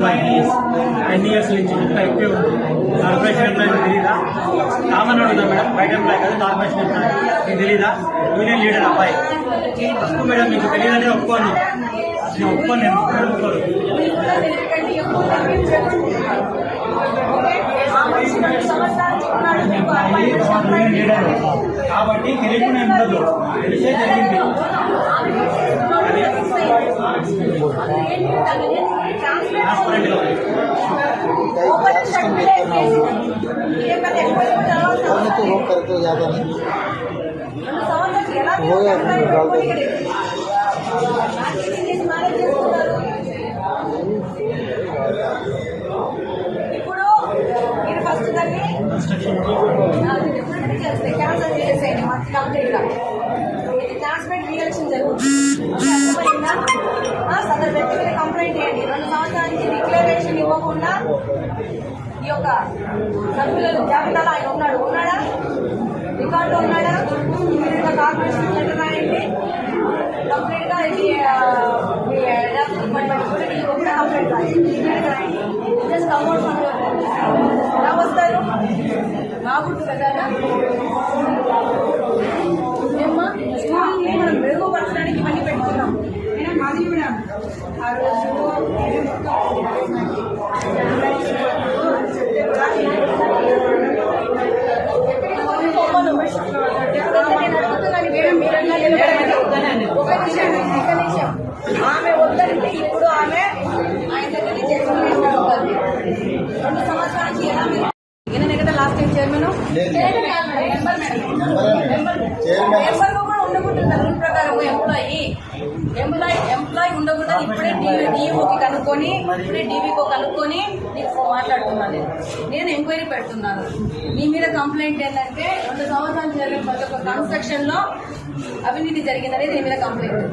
Ten years నుంచి ఎక్కువే ఉంది. కార్పొరేషన్ ఎంప్లాయీ తెలీదా? కామన్ ఉందా మేడం. బయట ఎంప్లాయీ కదా కార్పొరేషన్ ఎంప్లాయీ మీకు తెలీదా? యూనియన్ లీడర్ అబ్బాయి. తప్పు మేడం మీకు తెలియదని ఒప్పుకోను. నేను ఒప్పుకోను నేను ఒప్పుకోను యూనియన్ లీడర్ కాబట్టి తెలియకుండా ఉండదు. తెలిసే జరిగింది. ట్రాన్స్పరెంట్ గా ఉంది. कौन तो रोक करके ज्यादा नहीं ఇప్పుడు మీరు ఫస్ట్ దాన్ని డెఫినెట్గా చేస్తే క్యాన్సల్ చేసేయండి మంచి కంప్లీట్గా ఇది ట్రాన్స్పరెంట్ రీఎలక్షన్ జరుగుతుంది అర్థమైందా? ఆ, రెండు సంవత్సరాల నుంచి డిక్లరేషన్ ఇవ్వకుండా ఈ యొక్క సభ్యుల జాబితాలో ఆయన ఉన్నాడు. ఉన్నాడా? రికార్డు ఉన్నాడా? ఇమీడియట్గా కార్పొరేషన్ లెటర్ రాయండి కంప్లీట్గా ఇది కూడా ఈ రాయండి జస్ట్ అమౌంట్ ఎలా వస్తారు? రాబుట్టు కదా? ఏమ్మా? మనం మెరుగుపరచడానికి ఇవన్నీ పెట్టుకున్నాం. అయినా మాది కూడా. ఆ రోజు ఒక నిమిషం ఒక నిమిషం ఆమె వద్దంటే ఇప్పుడు ఆమె ఆయన దగ్గర నుంచి రెండు సంవత్సరాల నుంచి ఎలా మీరు కదా లాస్ట్ టైం చైర్మన్ మెంబర్ కూడా ఉండకుండా రూల్ ప్రకారం ఎంప్లాయీ ఎంప్లాయ్ ఎంప్లాయీ ఉండకుండా ఇప్పుడే డిఓకి కనుక్కొని ఇప్పుడే డీవీకో కనుక్కొని నీకు మాట్లాడుతున్నాను నేను. నేను ఎంక్వైరీ పెడుతున్నాను మీ మీద కంప్లైంట్ ఏంటంటే రెండు సంవత్సరాలు జరిగిన ప్రతి ఒక్క కన్స్ట్రక్షన్లో అవినీతి జరిగిందనే దీని మీద కంప్లైంట్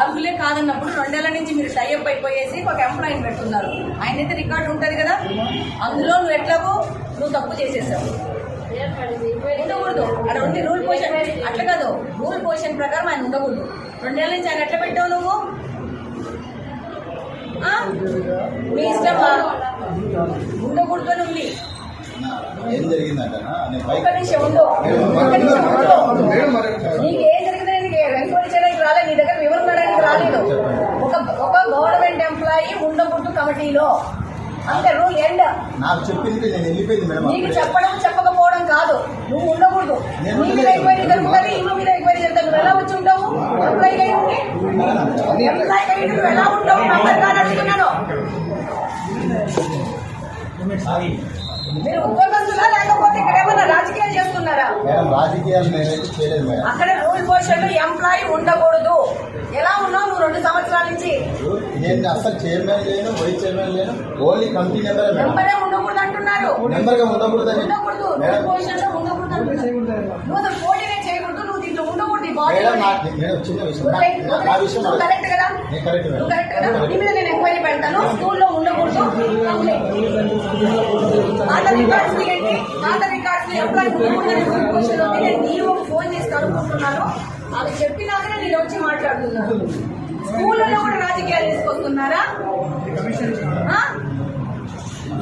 అర్హులే కాదన్నప్పుడు రెండేళ్ళ నుంచి మీరు టైఅప్ అయిపోయేసి ఒక ఎంప్లాయీని పెడుతున్నారు ఆయన అయితే రికార్డు ఉంటుంది కదా అందులో నువ్వు ఎట్లాగో నువ్వు తప్పు చేసేసావు. ఉండకూడదు. అక్కడ ఉంది రూల్ పోషన్ అట్లా కాదు. రూల్ పోషన్ ప్రకారం ఆయన ఉండకూడదు. రెండేళ్ళ నుంచి ఆయన ఎట్లా పెట్టావు నువ్వు? మీ ఇష్టమా? ఉండకూడదు ఉంది. ఏం జరిగిందంటనా నేను బైక్ నీ దగ్గర వివరణ రాలేదు. ఒక ఒక గవర్నమెంట్ ఎంప్లాయీ ఉండకూడదు కమిటీలో. అంతే రూల్ ఎండ్ నాకు చెప్పింది నేను వెళ్ళిపోయింది మేడం నీకు. చెప్పడం చెప్పకపోవడం కాదు. నువ్వు ఉండకూడదు. నేను నీ మీద. ఎంక్వైరీ జరుగుతుంది ఈమె మీద ఎంక్వైరీ జరుగుతుంది నువ్వు ఎలా వచ్చి ఉంటావు? ఎంప్లాయీ అయి ఉండి? ఎంప్లాయీ అయి నువ్వు ఎలా ఉంటావు? అడుగుతున్నాను సారీ. మీరు ఉద్యోగస్తులా లేకపోతే ఇక్కడ ఏమన్నా రాజకీయాలు చేస్తున్నారా? మేడం రాజకీయాలు నేనైతే చేయలేదు మేడం. అక్కడ రూల్ పోషన్ ఎంప్లాయీ ఉండకూడదు. ఎలా ఉన్నావు నువ్వు రెండు సంవత్సరాల నుంచి? నేను అసలు చైర్మన్ లేను వైస్ చైర్మన్ లేను ఓన్లీ కమిటీ నెంబర్ మేడం. మెంబరే ఉండకూడదు అంటున్నారు నెంబర్గా ఉండకూడదని ఉండకూడదు. రూల్ పోషన్లో ఉండకూడదు అంటున్నారు నువ్వు అసలు చేయకూడదు నువ్వు దీంట్లో ఉండకూడదు ఈ బాడీ కరెక్ట్ కదా? నువ్వు కరెక్ట్ కదా? నీ మీద నేను ఎంక్వైరీ పెడతాను. స్కూల్లో ఉండకూడదు. పాత రికార్డ్స్ నేను నీవు ఫోన్ చేసి కనుక్కుంటున్నాను. అది చెప్పినాకనే నేను వచ్చి మాట్లాడుతున్నాను. స్కూళ్ళలో కూడా రాజకీయాలు తీసుకొస్తున్నారా?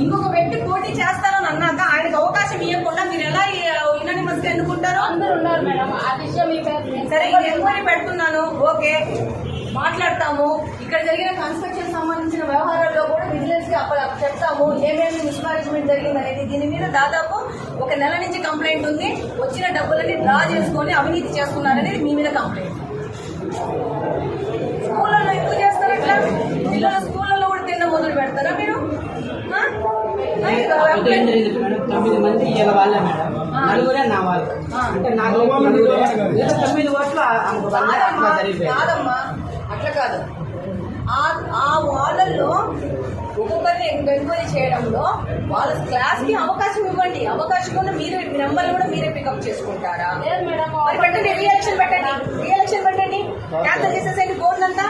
ఇంకొక వ్యక్తి పోటీ చేస్తానని అన్నాక ఆయనకు అవకాశం ఇవ్వకుండా మీరు ఎలా యునానిమస్గా ఎన్నుకుంటారు అందరూ ఉన్నారు మేడం ఆ విషయం సరే నేను ఎంక్వైరీ పెడుతున్నాను. ఓకే. మాట్లాడతాము. ఇక్కడ జరిగిన కన్స్ట్రక్షన్ సంబంధించిన వ్యవహారాల్లో కూడా విజిలెన్స్కి అప్ప చెప్తాము. ఏమేమి మిస్మానేజ్మెంట్ జరిగింది అనేది దీని మీద దాదాపు ఒక నెల నుంచి కంప్లైంట్ ఉంది. వచ్చిన డబ్బులని డ్రా చేసుకొని అవినీతి చేస్తున్నారనేది మీ మీద కంప్లైంట్ స్కూళ్ళలో ఎందుకు చేస్తారు ఇట్లా పిల్లల స్కూళ్ళలో కూడా తిన్న మొదలు పెడతారా మీరు? తొమ్మిది మంది వాళ్ళే మేడం. నలుగురే నా వాళ్ళు. అంటే తొమ్మిది ఓట్లు ఆమెకు అట్లా కాదమ్మా కాదు. ఆ ఆ వాళ్ళల్లో ఒక్కొక్కరిని ఎంక్వైరీ చేయడంలో వాళ్ళ క్లాస్కి అవకాశం ఇవ్వండి. అవకాశం కూడా మీరే నెంబర్ కూడా మీరే పికప్ చేసుకుంటారా? మరి పెట్టండి రీఎలక్షన్ పెట్టండి. రీఎలక్షన్ పెట్టండి. అంతా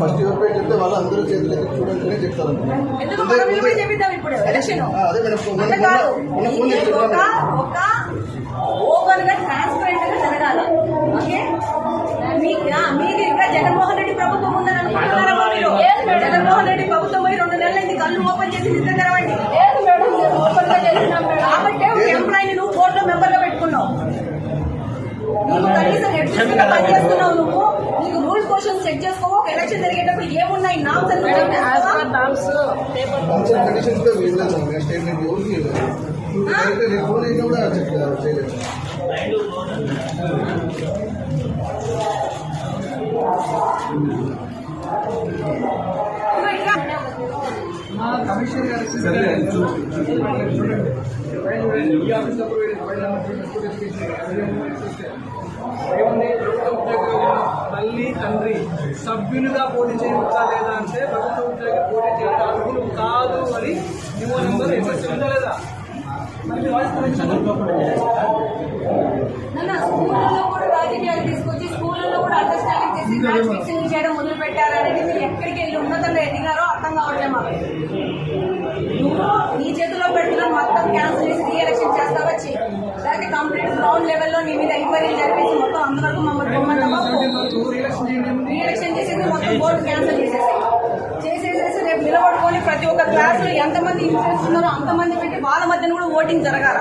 ఫస్ట్ వాళ్ళు అందరూ ఇంకా జగన్మోహన్ రెడ్డి ప్రభుత్వం ఉందని అనుకుంటున్నారా మీరు? జగన్మోహన్ రెడ్డి ప్రభుత్వం పోయి రెండు నెలలైంది. కళ్ళు ఓపెన్ చేసి నిద్ర కండిషన్స్తో వెళ్ళాను. మేము స్టేట్మెంట్ ఎవరికి రేపు ఫోన్ అయితే కూడా చెప్పలేదు చేయలేదు. ఇదిగో ఇక్కడ. ఏముంది? ప్రభుత్వ ఉద్యోగంలో తల్లి తండ్రి సభ్యులుగా పోటీ చేయవచ్చా లేదా అంటే ప్రభుత్వ ఉద్యోగి పోటీ చేయడం అర్హులు కాదు అని నిమో నెంబర్ ఉందా లేదా స్కూళ్ళలో కూడా రాజకీయాలు తీసుకొచ్చి స్కూళ్ళలో కూడా అండర్స్టాండింగ్ చేసి మ్యాచ్ ఫిక్సింగ్ చేయడం మొదలు పెట్టారనేది మీరు ఎక్కడికి వెళ్ళి ఎదిగారో అర్థం కావట్లేదు మాకు. నువ్వు నీ చేతిలో పెట్టుకున్న మొత్తం క్యాన్సిల్ చేసి రీ ఎలక్షన్ చేస్తావా? చెయ్యి లేకపోతే కంప్లీట్ గ్రౌండ్ లెవెల్లో నీ మీద ఎంక్వైరీ మొత్తం అందరికీ మమ్మల్ని రిఎలక్షన్ చేసేసి మొత్తం బోర్డు క్యాన్సిల్ ఒక్క క్లాస్లో ఎంతమంది ఇన్ఫ్లుయెన్స్ ఉన్నారో అంతమంది పెట్టి వాళ్ళ మధ్యన కూడా ఓటింగ్ జరగాల.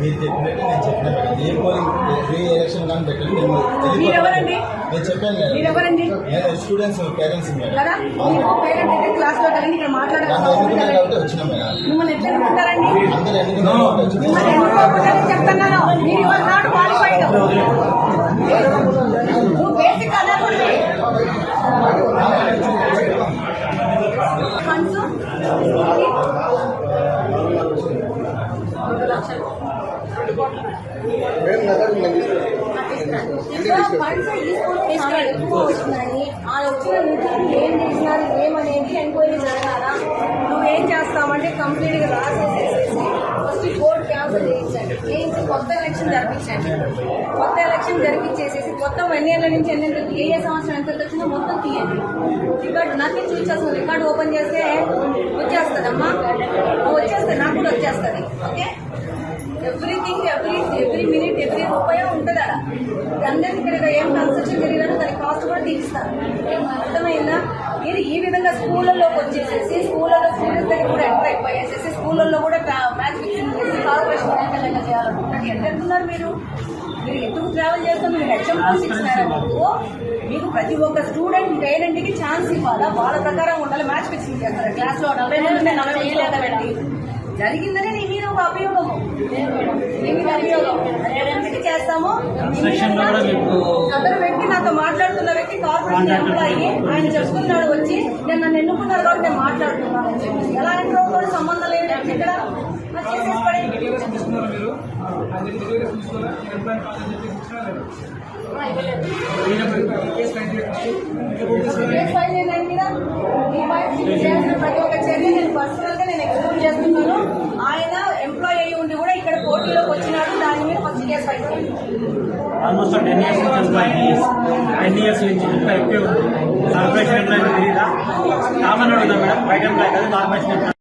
మీరు చెప్పినట్టు నేను చెప్పిన మేడం ఏ పోలింగ్ రీ ఎలక్షన్ కానీ పెట్టండి. మేము వెళ్ళిపోతాం. మీరెవరండి? నేను చెప్పాను మేడం మీరెవరండి? నేను స్టూడెంట్స్ పేరెంట్స్ మేడం. కదా? మీరు పేరెంట్ అయితే క్లాస్లో కలిగి ఇక్కడ నన్ను ఎన్నుకున్నారు కాబట్టి మాట్లాడాలి వచ్చినాం మేడం? మిమ్మల్ని ఎట్లా ఎన్నుకుంటారండి అందరూ ఎన్నుకున్నారు కాబట్టి వచ్చినాం మిమ్మల్ని ఎన్నుకోకూడదని చెప్తున్నాను. మీరు ఇవాళ నాటు క్వాలిఫైడ్ Amém. తీసుకొని చాలా ఎక్కువ వస్తుందని ఆ వచ్చిన నిధులు ఏం చేసినారు ఏమనేది ఎంక్వైరీ జరగాలా? నువ్వేం చేస్తావంటే కంప్లీట్గా రాసేసేసేసి ఫస్ట్ కోర్టు క్యాన్సిల్ చేయించండి. చేయించి కొత్త ఎలక్షన్ జరిపించండి. కొత్త ఎలక్షన్ జరిపించేసేసి మొత్తం ఎన్ని ఏళ్ళ నుంచి ఎన్ని ఏ ఏ సంవత్సరం ఎంత వచ్చిందో మొత్తం తీయండి. రికార్డు నాకే చూసేస్తాను రికార్డు ఓపెన్ చేస్తే వచ్చేస్తుందమ్మా? వచ్చేస్తుంది నాకు కూడా వచ్చేస్తుంది. Okay? Everything every every minute every రూపాయి ఉంటుంది అలా అందరికి ఇక్కడ ఏం కన్స్ట్రక్షన్ జరిగినా దాని కాస్ట్ కూడా తీరుస్తారు. అర్థమైందా? మీరు ఈ విధంగా స్కూళ్ళలోకి వచ్చేసేసి స్కూళ్ళలో స్టూడెంట్స్ దగ్గర కూడా ఎంటర్ అయిపోయేసేసి స్కూళ్ళల్లో కూడా మ్యాచ్ ఫిక్సింగ్ చేసి కార్పొరేషన్ ఎన్నికలు ఎంత మీరు? మీరు ఎందుకు ట్రావెల్ చేస్తాం మీరు HM హెచ్ఎం మీకు మీకు ప్రతి ఒక్క స్టూడెంట్ పేరెంట్ ఛాన్స్ ఇవ్వాలా? వాళ్ళ ప్రకారం ఉండాలి మ్యాచ్ ఫిక్సింగ్ చేస్తారు. క్లాస్లో నలభై మంది నలభై మంది జరిగిందనే అభియోగము అభియోగం చేస్తాము? కూడా అతను వ్యక్తి నాతో మాట్లాడుతున్న వ్యక్తి కార్పొరేషన్ ఎంప్లాయీ ఆయన చెప్తున్నాడు వచ్చి నేను నన్ను ఎన్నుకున్నారు కాబట్టి నేను మాట్లాడుతున్నాను అని చెప్పి. ఎలా ఎంటర్ అవుతాడు సంబంధం లేదు ఇక్కడ చేసేసి పడేయండి. డిక్లరేషన్ తీసుకున్నారా మీరు అది డిక్లరేషన్ తీసుకున్నారా ఎంప్లాయ్ కాదని చెప్పి ఇచ్చినా లేదా కేసు ఫైల్ చేయండి. కేసు ఫైల్ చేయండి మీద మీ వైఫ్ చేసిన ప్రతి ఒక్క చర్య నేను పర్సనల్గా నేను ఎక్స్ప్లెయిన్ చేస్తున్నాను ఆయన ఎంప్లాయీ అయ్యి ఉండి కూడా ఇక్కడ కోర్టులోకి వచ్చినాడు దాని మీద ఫస్ట్ కేసు ఫైల్ చేయండి ఆల్మోస్ట్ టెన్ ఇయర్స్ నుంచి ఇంకా ఎన్ని ఇయర్స్ టెన్ ఇయర్స్ నుంచి ఇంకా ఎక్కువ ఉంది. కార్పొరేషన్ ఎంప్లాయీ తెలియదా కామన్ అడుగుదా మేడం. బయట ఎంప్లాయీ కదా కార్పొరేషన్ ఎంప్లాయీ